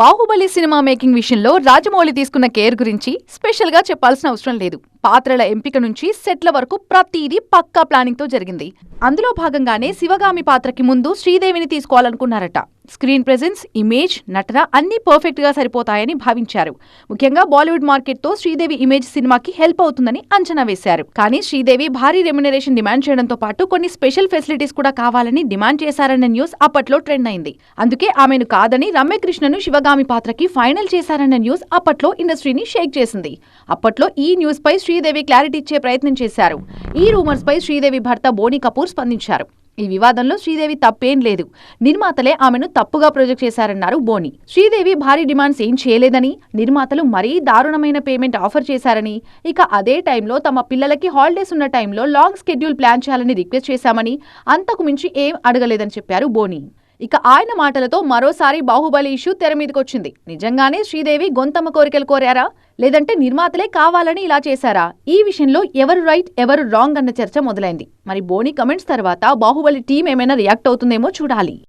Baahubali cinema making విషయంలో రాజమౌళి తీసుకున్న care గురించి స్పెషల్గా చెప్పాల్సిన అవసరం లేదు. పాత్రల ఎంపిక నుంచి సెట్ల వరకు ప్రతిదీ పక్కా ప్లానింగ్తో జరిగింది. అందులో భాగంగానే శివగామి పాత్రకి ముందు శ్రీదేవిని తీసుకోవాలనుకున్నారట. స్క్రీన్ ప్రెజెన్స్ ఇమేజ్ నటన అన్నీ పర్ఫెక్ట్గా సరిపోతాయని భావించారు. ముఖ్యంగా బాలీవుడ్ మార్కెట్తో శ్రీదేవి ఇమేజ్ సినిమాకి హెల్ప్ అవుతుందని అంచనా వేశారు. కానీ శ్రీదేవి భారీ రెమ్యునరేషన్ డిమాండ్ చేయడంతో పాటు కొన్ని స్పెషల్ ఫెసిలిటీస్ కూడా కావాలని డిమాండ్ చేశారన్న న్యూస్ అప్పట్లో ట్రెండ్ అయింది. అందుకే ఆమెను కాదని రమ్యకృష్ణను శివగామి పాత్రకి ఫైనల్ చేశారన్న న్యూస్ అప్పట్లో ఇండస్ట్రీని షేక్ చేసింది. అప్పట్లో ఈ న్యూస్పై శ్రీదేవి క్లారిటీ ఇచ్చే ప్రయత్నం చేశారు. ఈ రూమర్స్ పై శ్రీదేవి భర్త బోని కపూర్ స్పందించారు. ఈ వివాదంలో శ్రీదేవి తప్పేం లేదు. నిర్మాతలే ఆమెను తప్పుగా ప్రొజెక్ట్ చేశారన్నారు బోని. శ్రీదేవి భారీ డిమాండ్స్ ఏం చేయలేదని నిర్మాతలు మరీ దారుణమైన పేమెంట్ ఆఫర్ చేశారని ఇక అదే టైంలో తమ పిల్లలకి హాలిడేస్ ఉన్న టైంలో లాంగ్ స్కెడ్యూల్ ప్లాన్ చేయాలని రిక్వెస్ట్ చేశామని అంతకు మించి ఏం అడగలేదని చెప్పారు బోని. ఇక ఆయన మాటలతో మరోసారి బాహుబలి ఇష్యూ తెర మీదకొచ్చింది. నిజంగానే శ్రీదేవి గొంతమ్మ కోరికలు కోరారా? లేదంటే నిర్మాతలే కావాలని ఇలా చేశారా? ఈ విషయంలో ఎవరు రైట్ ఎవరు రాంగ్ అన్న చర్చ మొదలైంది. మరి బోని కమెంట్స్ తర్వాత బాహుబలి టీం ఏమైనా రియాక్ట్ అవుతుందేమో చూడాలి.